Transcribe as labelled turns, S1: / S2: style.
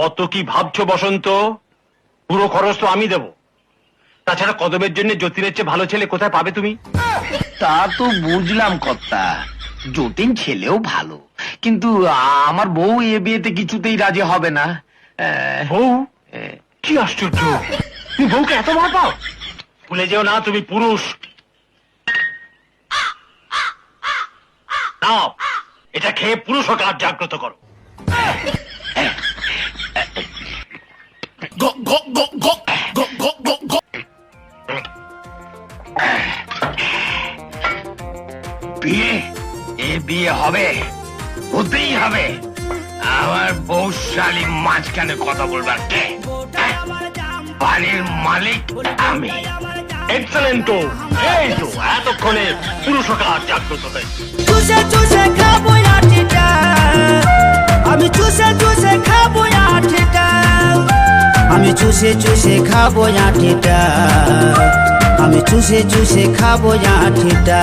S1: কত কি ভাবছ বসন্ত? পুরো খরচ তো আমি দেব। তাছাড়া কদমের জন্য যতীনের চেয়ে ভালো ছেলে কোথায় পাবে তুমি?
S2: তা তো বুঝলাম কর্তা। যতীন ছেলেও ভালো। কিন্তু আমার বউ এ বিয়েতে কিছুতেই রাজি হবে না।
S1: বউ? কি আশ্চর্য! তুমি বউকে এত ভয় পাও? ভুলে যেও না তুমি পুরুষ। নাও এটা খেয়ে পুরুষ কাজ জাগ্রত করো।
S2: বিয়ে এ বিয়ে হবে হতেই হবে। আমার বৌশালী মাঝখানে কথা বলবার কে? হ্যাঁ? বাড়ির মালিক আমি।
S1: এক্সেলেন্ট এই তো এতক্ষণে পুরুষ কাজ জাগ্রত হয়েছে
S3: আমি চুষে চুষে খাব আঠিটা আমি চুষে চুষে খাব আঠিটা